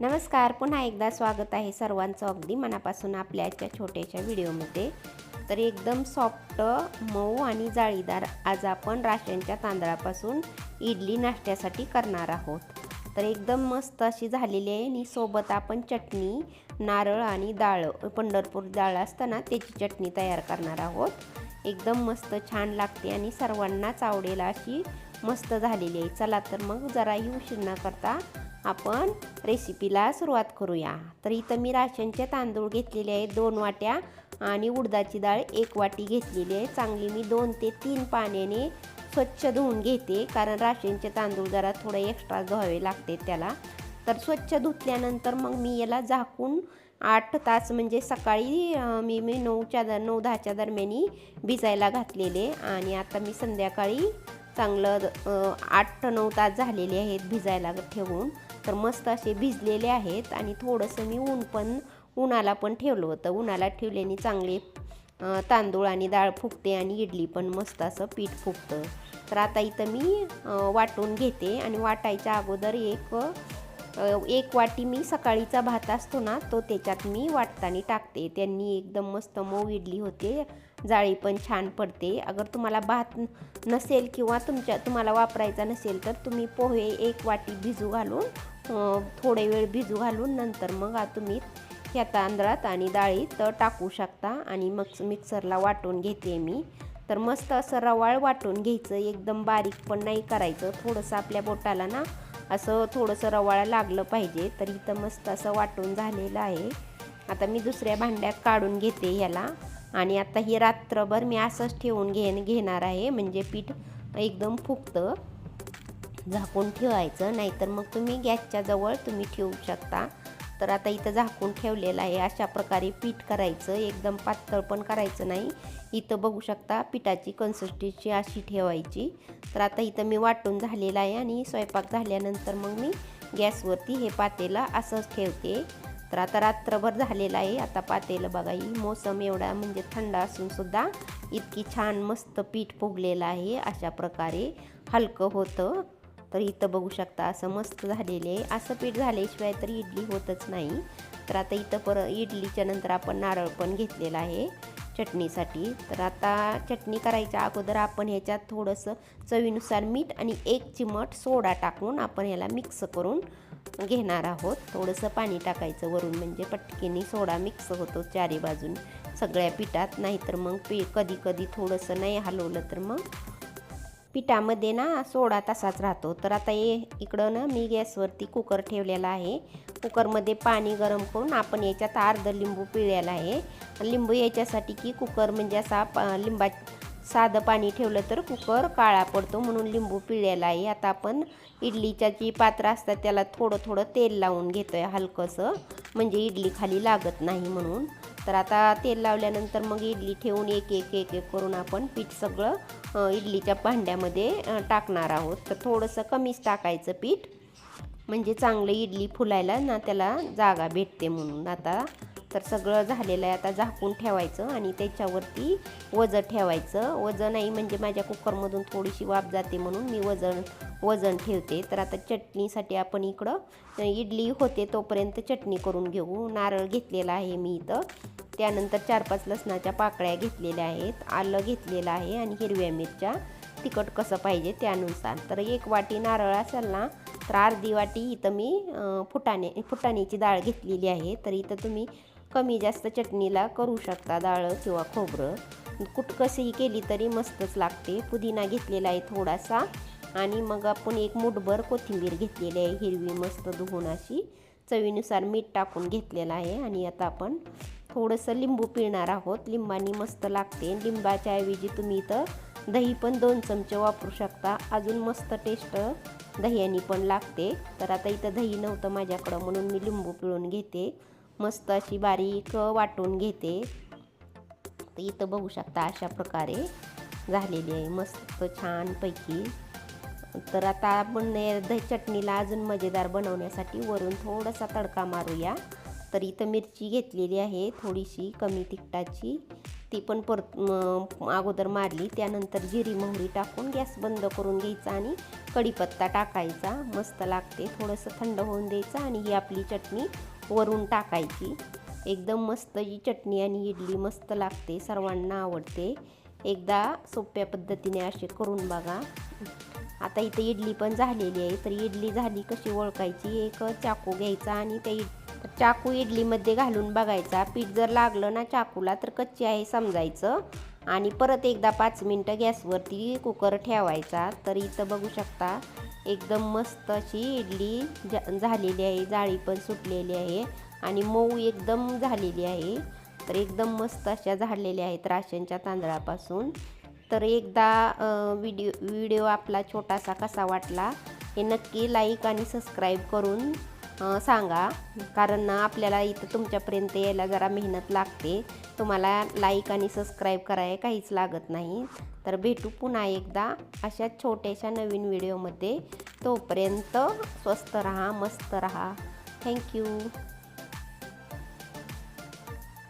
नमस्कार पुन्हा एकदा स्वागत आहे सर्वांचं अगदी मनापासून आपल्या आजच्या छोट्याशा व्हिडिओमध्ये. तर एकदम सॉफ्ट मऊ आणि जाळीदार आज आपण राशनच्या तांदळापासून इडली नाश्त्यासाठी करणार आहोत. तर एकदम मस्त अशी झालेली आहे आणि सोबत आपण चटणी नारळ आणि डाळ पंढरपूर डाळ असताना त्याची चटणी तयार करणार आहोत. एकदम मस्त छान लागते आणि सर्वांनाच आवडेल अशी मस्त झालेली आहे. चला तर मग जराही उशीर न करता आपण रेसिपीला सुरुवात करूया. तर इथं मी राशनचे तांदूळ घेतलेले आहेत दोन वाट्या. आणि उडदाची डाळ एक वाटी घेतलेली आहे. चांगली मी दोन ते तीन पाण्याने स्वच्छ धुवून घेते कारण राशनचे तांदूळ जरा थोडे एक्स्ट्रा धुवावे लागते त्याला. तर स्वच्छ धुतल्यानंतर मग मी याला झाकून आठ तास म्हणजे सकाळी मी मी नऊच्या द नऊ दहाच्या दरम्यानी भिजायला घातलेले. आणि आता मी संध्याकाळी चांगलं आठ नऊ तास झालेले आहेत भिजायला ठेवून. तर मस्त असे भिजलेले आहेत आणि थोडंसं मी ऊन पण उन्हाला पण ठेवलं होतं. उन्हाला ठेवल्याने चांगले तांदूळ आणि डाळ फुगते आणि इडली पण मस्त असं पीठ फुगतं. तर आता इथं मी वाटून घेते आणि वाटायच्या अगोदर एक एक वाटी मी सकाळीचा भात असतो ना तो त्याच्यात मी वाटताना टाकते. त्यांनी एकदम मस्त मऊ इडली होते जाळी पण छान पडते. अगर तुम्हाला भात नसेल किंवा तुमच्या तुम्हाला वापरायचा नसेल तर तुम्ही पोहे एक वाटी भिजू घालून थोडे वेळ भिजू घालून नंतर मग तुम्ही ह्या तांदळात आणि डाळीत टाकू शकता. आणि मग मिक्सरला वाटून घेते मी. तर मस्त असं रवाळ वाटून घ्यायचं. एकदम बारीक पण नाही करायचं. थोडंसं आपल्या बोटाला ना असं थोडंसं रवाळ लागलं पाहिजे. तर इथं मस्त असं वाटून झालेलं आहे. आता मी दुसऱ्या भांड्यात काढून घेते ह्याला. आणि आता ही रात्रभर मी असंच ठेवून घे घेणार आहे. म्हणजे पीठ एकदम फुगतं. झाकून ठेवायचं नाहीतर मग तुम्ही गॅसच्या जवळ तुम्ही ठेवू शकता. तर आता इथं झाकून ठेवलेलं आहे. अशा प्रकारे पीठ करायचं एकदम पातळ पण करायचं नाही. इथं बघू शकता पिठाची कन्सिस्टन्सी अशी ठेवायची. तर आता इथं मी वाटून झालेलं आहे आणि स्वयंपाक झाल्यानंतर मग मी गॅसवरती हे पातेलं असंच ठेवते. तर आता रात्रभर झालेलं आहे. आता पातेलं बघा ही मोसम एवढा म्हणजे थंड असूनसुद्धा इतकी छान मस्त पीठ फुगलेलं आहे. अशा प्रकारे हलकं होतं. तर इथं बघू शकता असं मस्त झालेले आहे. असं पीठ झाल्याशिवाय तर इडली होतच नाही. तर आता इथं पर इडलीच्या नंतर आपण नारळ पण घेतलेला आहे चटणीसाठी. तर आता चटणी करायच्या अगोदर आपण ह्याच्यात थोडंसं चवीनुसार मीठ आणि एक चिमट सोडा टाकून आपण ह्याला मिक्स करून घेणार आहोत. थोडंसं पाणी टाकायचं वरून म्हणजे पटकीने सोडा मिक्स होतो चारी बाजून सगळ्या पिठात. नाहीतर मग पी कधी कधी थोडंसं नाही हलवलं तर मग पिठामध्ये ना सोडा तासाच राहतो. तर आता हे इकडं ना मी गॅसवरती कुकर ठेवलेला आहे. कुकरमध्ये पाणी गरम करून आपण याच्यात अर्ध लिंबू पिळलेला आहे. लिंबू याच्यासाठी की कुकर म्हणजे असा लिंबा साधं पाणी ठेवलं तर कुकर काळा पडतो म्हणून लिंबू पिळलेला आहे. आता आपण इडलीच्या जी पात्र असतात त्याला थोडं थोडं तेल लावून घेतो आहे हलकंसं. म्हणजे इडली खाली लागत नाही म्हणून. तर आता तेल लावल्यानंतर मग इडली ठेवून एक एक एक एक करून आपण पीठ सगळं इडलीच्या भांड्यामध्ये टाकणार आहोत. तर थोडंसं कमीच टाकायचं पीठ. म्हणजे चांगलं इडली फुलायला ना त्याला जागा भेटते म्हणून. आता तर सगळं झालेलं आहे. आता झाकून ठेवायचं आणि त्याच्यावरती वजन ठेवायचं. वजन नाही म्हणजे माझ्या कुकरमधून थोडीशी वाफ जाते म्हणून मी वजन वजन ठेवते. तर आता चटणीसाठी आपण इकडं इडली होते तोपर्यंत चटणी करून घेऊ. नारळ घेतलेला आहे मी इथं. त्यानंतर चार पाच लसणाच्या पाकळ्या घेतलेल्या आहेत आलं घेतलेलं आहे आणि हिरव्या मिरच्या. तिखट कसं पाहिजे त्यानुसार. तर एक वाटी नारळ असेल ना तर अर्धी वाटी इथं मी फुटाणे फुटाण्याची डाळ घेतलेली आहे. तर इथं तुम्ही कमी जास्त चटणीला करू शकता डाळ किंवा खोबरं. कुठ कशीही केली तरी मस्तच लागते. पुदिना घेतलेला आहे थोडासा आणि मग आपण एक मुठभर कोथिंबीर घेतलेली आहे. हिरवी मस्त धुवून अशी चवीनुसार मीठ टाकून घेतलेलं आहे आणि आता आपण थोडंसं लिंबू पिळणार आहोत. लिंबानी मस्त लागते. लिंबाच्या ऐवजी तुम्ही इथं दही पण दोन चमचे वापरू शकता. अजून मस्त टेस्ट दह्यानी पण लागते. तर आता इथं दही नव्हतं माझ्याकडं म्हणून मी लिंबू पिळून घेते. मस्त अशी बारीक वाटून घेते. तर इथं बघू शकता अशा प्रकारे झालेली आहे. मस्त छानपैकी. तर आता आपण दही चटणीला अजून मजेदार बनवण्यासाठी वरून थोडासा तडका मारूया. तर इथं मिरची घेतलेली आहे थोडीशी कमी तिखटाची. ती पण परत अगोदर मारली त्यानंतर जिरी मोहरी टाकून गॅस बंद करून घ्यायचा आणि कढीपत्ता टाकायचा. मस्त लागते थोडंसं थंड होऊन द्यायचं आणि ही आपली चटणी वरून टाकायची. एकदम मस्त ही चटणी आणि इडली मस्त लागते सर्वांना आवडते. एकदा सोप्या पद्धतीने असे करून बघा. आता इथं इडली पण झालेली आहे तर इडली झाली कशी ओळखायची? एक चाकू घ्यायचा आणि त्या इड चाकू इडलीमध्ये घालून बघायचा. पीठ जर लागलं ना चाकूला तर कच्ची आहे समजायचं. आणि परत एकदा पाच मिनटं गॅसवरती कुकर ठेवायचा. तर इथं बघू शकता एकदम मस्त अशी इडली जा झालेली आहे. जाळी पण सुटलेली आहे. आणि मऊ एकदम झालेली आहे. तर एकदम मस्त अशा झाडलेल्या आहेत राशनच्या तांदळापासून. तर एकदा व्हिडिओ व्हिडिओ आपला छोटासा कसा वाटला हे नक्की लाईक आणि सबस्क्राईब करून सांगा. कारण आपल्याला इथं तुमच्यापर्यंत यायला जरा मेहनत लागते. तुम्हाला लाईक आणि सबस्क्राईब करायला काहीच लागत नाही. तर भेटू पुन्हा एकदा अशा छोट्याशा नवीन व्हिडिओमध्ये तोपर्यंत स्वस्त रहा मस्त रहा. थँक्यू